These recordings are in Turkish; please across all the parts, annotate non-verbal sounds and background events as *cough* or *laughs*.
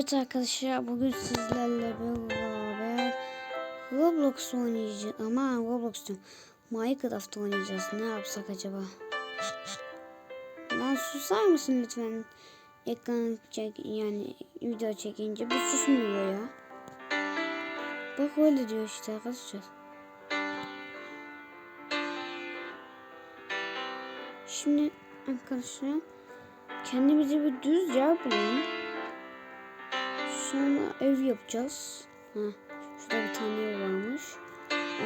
Evet arkadaşlar bugün sizlerle beraber Roblox oynayacağız. Ama Roblox diyorum. Minecraft oynayacağız. Ne yapsak acaba? Lan susar mısın lütfen? Ekran çek yani video çekince bir susmuyor ya. Bak öyle diyor işte arkadaşlar. Şimdi arkadaşlar kendimize bir düz yer bulalım. Sonra ev yapacağız. Ha, şurada bir tane ev varmış.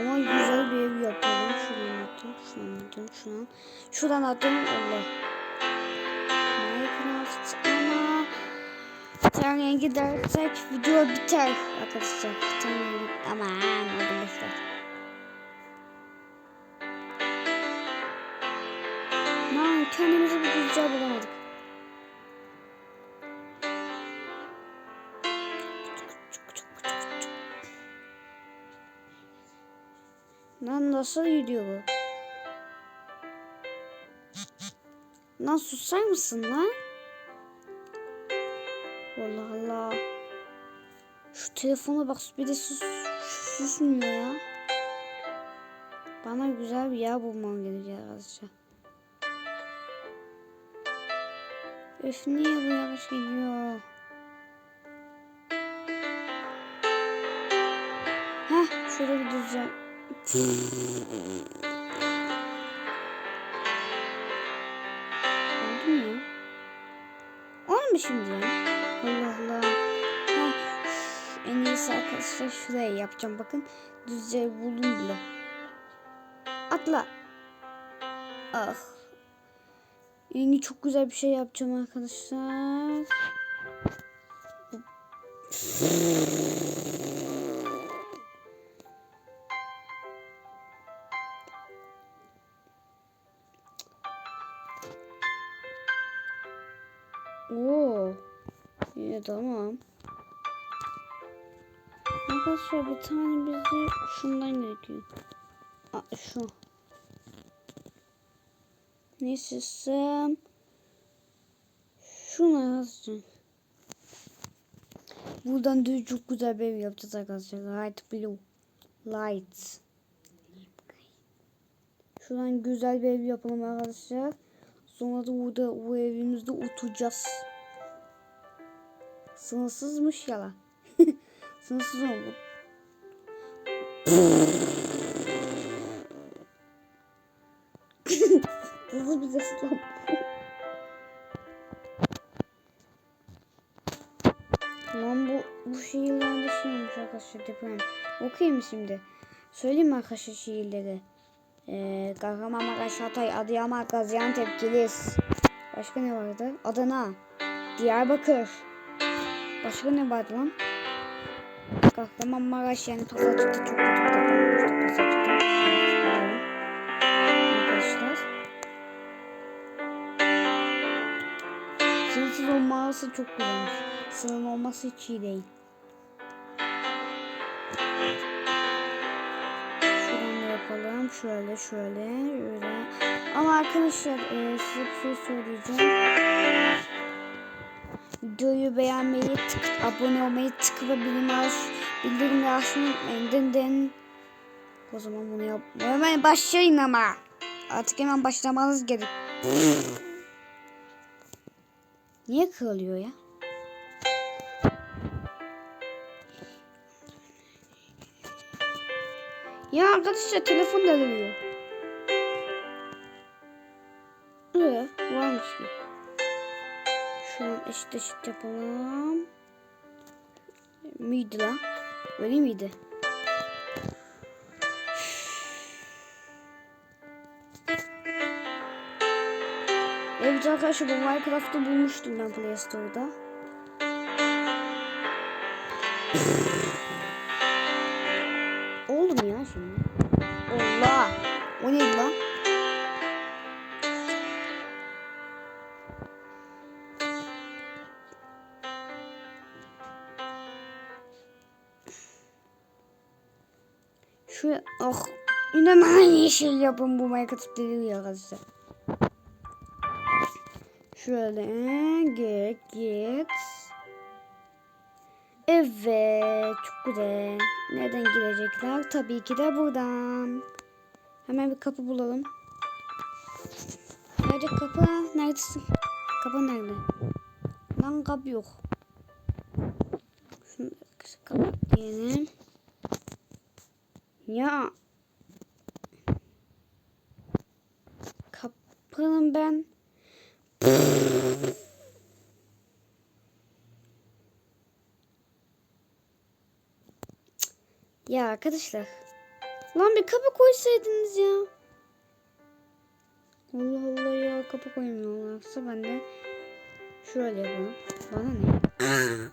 Ama güzel bir ev yapalım. Şuradan atalım, şuradan atalım, şuradan. Şuradan atalım. Allah. Minecraft ama tane gidersek video biter arkadaşlar. Aman oldu boşver. Lan kendimize bir düz yer bulamadık. Lan nasıl gidiyor bu? Lan susar mısın lan? Allah Allah. Şu telefona bak bir de sus, susmuyor ya. Bana güzel bir yer bulmam gerekiyor arkadaşlar. Öf niye bu yavaş gidiyor? Heh şurada bir. Oldu mu? Oldu mu şimdi? Allah Allah. En iyisi arkadaşlar şuraya yapacağım. Bakın düzce buldum bile. Atla. Ah. Yeni çok güzel bir şey yapacağım arkadaşlar. Oo. İyi tamam. Arkadaşlar bir tane bize şundan gerekiyor. Aa, şu. Ne sistem? Şunu yazacağım. Buradan düz çok güzel bir ev yapacağız arkadaşlar. Light blue. Light. Şuradan güzel bir ev yapalım arkadaşlar. Sonra da burada bu evimizde oturacağız. Sınırsızmış yalan. *laughs* Sınırsız oldu. *laughs* Hızlı bir ses lan. Bu, bu şiirlerde şeymiş arkadaşlar deprem. Okuyayım şimdi? Söyleyeyim arkadaşlar şiirleri? Ee, Kahramanmaraş, Hatay, Adıyaman, Gaziantep, Kilis. Başka ne vardı? Adana, Diyarbakır. Başka ne vardı lan? Kahramanmaraş yani Pasacık'ta çok kötü bir. Pasacık'ta. Arkadaşlar. Sınırsız olması çok güzelmiş. Sınır olması hiç iyi değil. Yapalım. Şöyle şöyle şöyle. Ama arkadaşlar e, size bir şey söyleyeceğim. Videoyu beğenmeyi, tık, abone olmayı, tık ve bildirimleri açmayı unutmayın. Dın dın. O zaman bunu yap. Hemen başlayın ama. Artık hemen başlamanız gerek. *laughs* Niye kırılıyor ya? Ya arkadaşlar telefon da arıyor. Ee, varmış ki. Şunu eşit eşit yapalım. Miydi lan? Öyle miydi? Evet arkadaşlar bu Minecraft'ı bulmuştum ben Play Store'da. Şu oh yine aynı şey yapın bu Minecraft deliyor arkadaşlar. Şöyle git git. Evet, çok güzel. Nereden girecekler? Tabii ki de buradan. Hemen bir kapı bulalım. Nerede kapı? Neredesin? Kapı nerede? Lan kapı yok. Şunu kapat diyelim. Ya. Kapının ben. Ya arkadaşlar. Lan bir kapı koysaydınız ya. Allah Allah ya kapı koymuyorlarsa ben de şöyle yapalım. Bana ne? *laughs*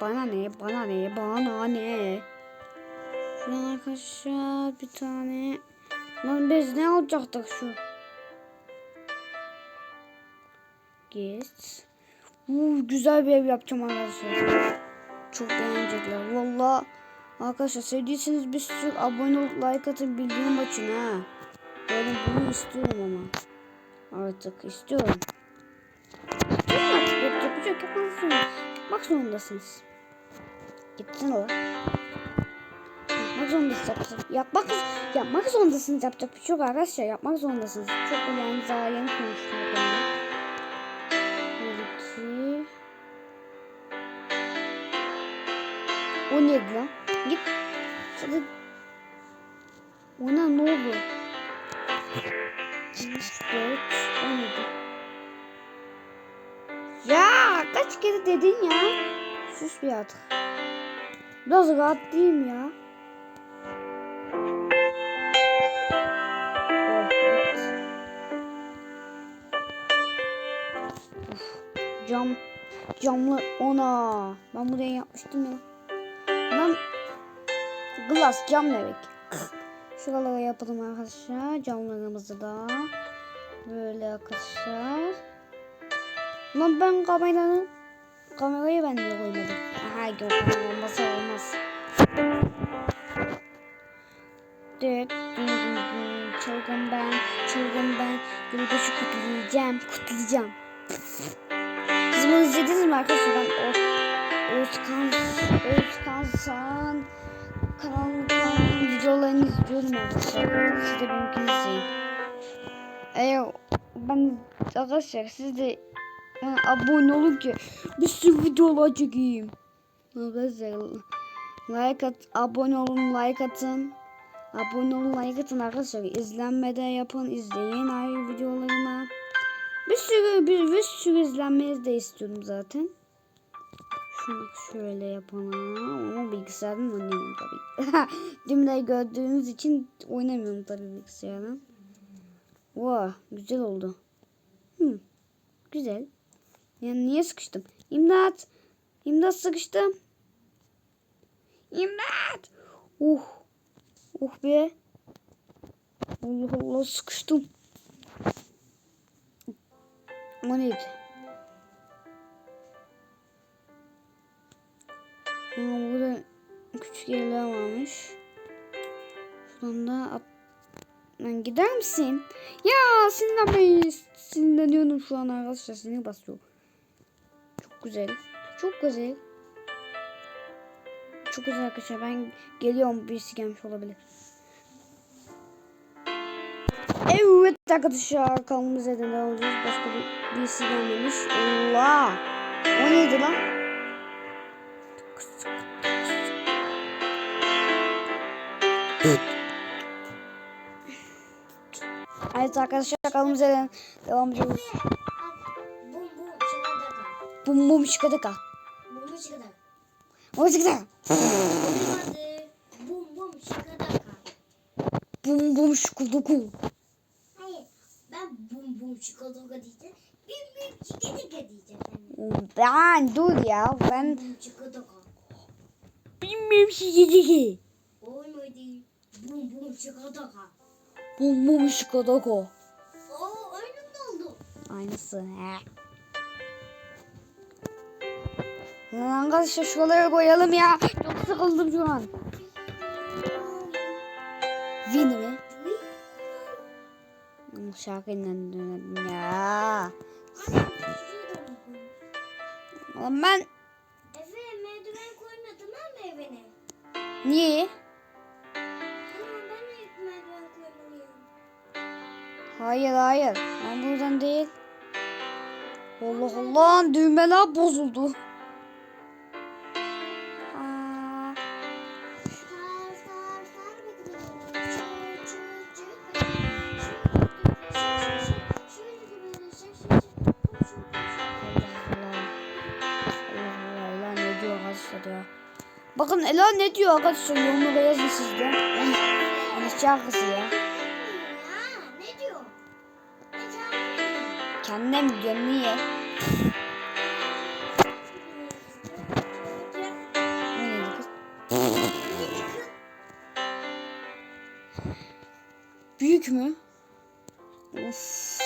Bana ne? Bana ne? Bana ne? Şuradan arkadaşlar bir tane. Lan biz ne alacaktık şu? Git. Uu, güzel bir ev yapacağım arkadaşlar. Çok beğenecekler. Valla arkadaşlar sevdiyseniz bir sürü abone olup like atın bildiğim açın ha. Ben bunu istiyorum ama. Artık istiyorum. Yapacak yapmak zorunda. Yapmak zorundasınız. Gitsin o. Yapmak zorundasınız. Yapmak, yapmak, zorundasınız. Yapacak bir şey yok arkadaşlar. Yapmak zorundasınız. Çok yani daha yeni konuştum. Bir, iki. O neydi lan? Git. Hadi. Ona ne oldu? 3, 4, 17. Ya kaç kere dedin ya? Sus bir artık. Biraz rahat değilim ya. Cam camlı ona. Ben buraya yapmıştım ya. Lan glass cam demek. *clears throat* Şuralara yapalım arkadaşlar. Camlarımızı da. Böyle arkadaşlar. Lan ben kameranın kamerayı ben niye koymadım? Aha kamera olmasa olmaz. Düt. Çılgın ben, çılgın ben. Yılbaşı kutlayacağım, kutlayacağım. Siz bunu izlediniz mi arkadaşlar? Ben o Özkan, Özkan San kanalından videolarını izliyorum arkadaşlar. Siz de benimkini izleyin. Eğer ben arkadaşlar siz de yani abone olun ki bir sürü videolar çekeyim. Arkadaşlar like at, abone olun, like atın. Abone olun, like atın arkadaşlar. İzlenmede yapın, izleyin ayrı videolarımı. Bir sürü, bir, bir sürü izlenmenizi de istiyorum zaten. Şunu şöyle yapalım. Ama bilgisayardan oynamıyorum tabii. Cümleyi *laughs* gördüğünüz için oynamıyorum tabii bilgisayardan. Wow, güzel oldu. Hmm, güzel. Yani niye sıkıştım? İmdat! İmdat sıkıştım. İmdat! Uh! Uh be! Allah Allah sıkıştım. Neydi? Aa, burada küçük yerler varmış. Şuradan da at... Lan gider misin? Ya sinirlenmeyin. Sinirleniyorum şu an arkadaşlar. Sinir basıyor. Çok güzel. Çok güzel. Çok güzel arkadaşlar. Ben geliyorum. Birisi gelmiş olabilir. Arkadaşlar kanalımıza da devam edeceğiz. Başka bir birisi gelmemiş. Allah! O neydi lan? Evet arkadaşlar kanalımıza da devam ediyoruz. Bum bum çıkadaka. Bum bum şıkadaka. Bum çıkadaka. O şıkadaka. Hadi. Bum bum çıkadaka. Bum bum şıkadaka. Hayır. Ben bum bum çıkadaka diyeceğim. Bim bim çıkadaka diyeceğim. Ben dur ya. Ben bilmiyorum şıkadaka. Olmadı. Bum bum çıkadaka. Bum bum şıkadaka. Oo önümde oldu. Aynısı. He. Lan arkadaşlar şuraları koyalım ya. Çok sıkıldım şu an. Vin mi? Şarkıyla dönelim ya. Oğlum ben... Efe merdiven koymadım ama evine. Niye? Hayır hayır. Ben buradan değil. Allah Allah düğmeler bozuldu. Ela ne diyor arkadaşlar yorumlara yazın siz de. Ne şarkısı ya. Ne diyor? Niye? Büyük mü? Of.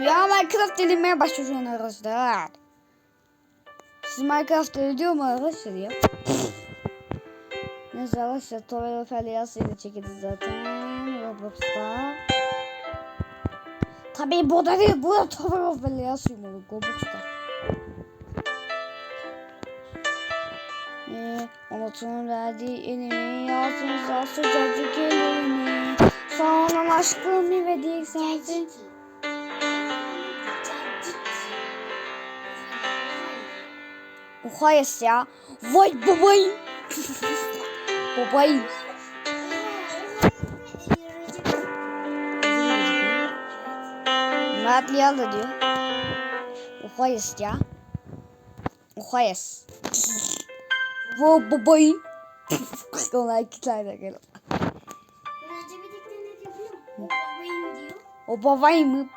Ya Minecraft delinmeye başlıyor şu an arkadaşlar. Siz Minecraft ediyor mu arkadaşlar ya? Henüz yavaşça ve Felias ile çekildi zaten. Roblox'ta. Tabii bu da değil. Bu da Tower of Felias yumruk. Roblox'ta. Ee, Anlatımın verdiği elimi yazınıza sıcacık elini. Sağ olun aşkım ve değil sensin. Oha ya. Vay babayım. *laughs* Babay. Мы отъела, diyor. Ухайс ya. Ухайс. Во бабай. Ona iki tane gel. Recep'e dikkat ediyor. O babayım diyor. O babayım mı?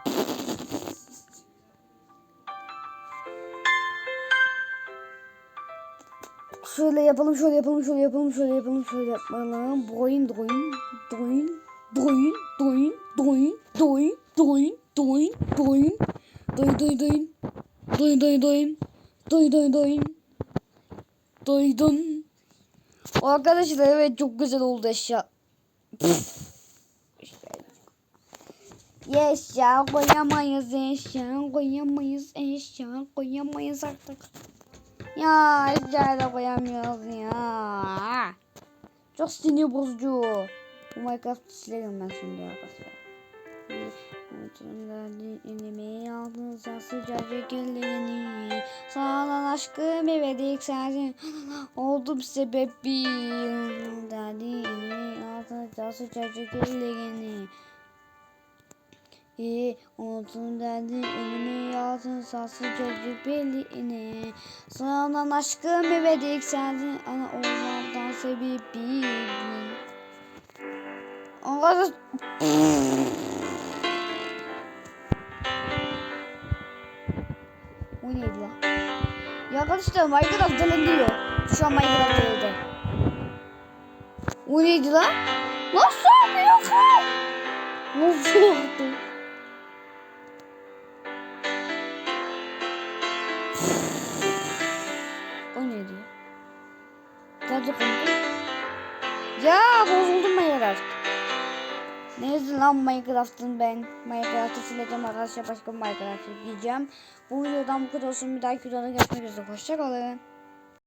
Şöyle yapalım, şöyle yapalım, şöyle yapalım, şöyle yapalım, şöyle yapalım. Doyun, doyun, doyun, doyun, doyun, doyun, doyun, doyun, doyun, doyun, doyun, doyun, doyun, doyun, doyun, doyun, doyun, doyun, doyun, doydun. Arkadaşlar evet çok güzel oldu eşya. Eşya koyamayız eşya koyamayız eşya koyamayız artık. Ya eşya da koyamıyoruz ya. Çok sinir bozucu. Bu Minecraft silerim ben şimdi arkadaşlar. Unutun elimi aldınız sıcacık ellerini Sağlan aşkım evedik sensin Oldum sebebim Derdi elimi aldınız sıcacık ellerini İyi unutun derdin elimi altın saçlı çocuk belliğine Sana olan aşkım ebedi yükseldin ana oğlandan sebebini Allah'a O neydi lan? Ya arkadaşlar Minecraft deleniyor. Şu an Minecraft deledi. O neydi lan? Nasıl yapıyor? Nasıl yaptı? Neyse lan Minecraft'ın ben. Minecraft'ı sileceğim arkadaşlar başka Minecraft yükleyeceğim. Bu videodan bu kadar olsun. Bir dahaki videoda görüşmek üzere. Hoşçakalın.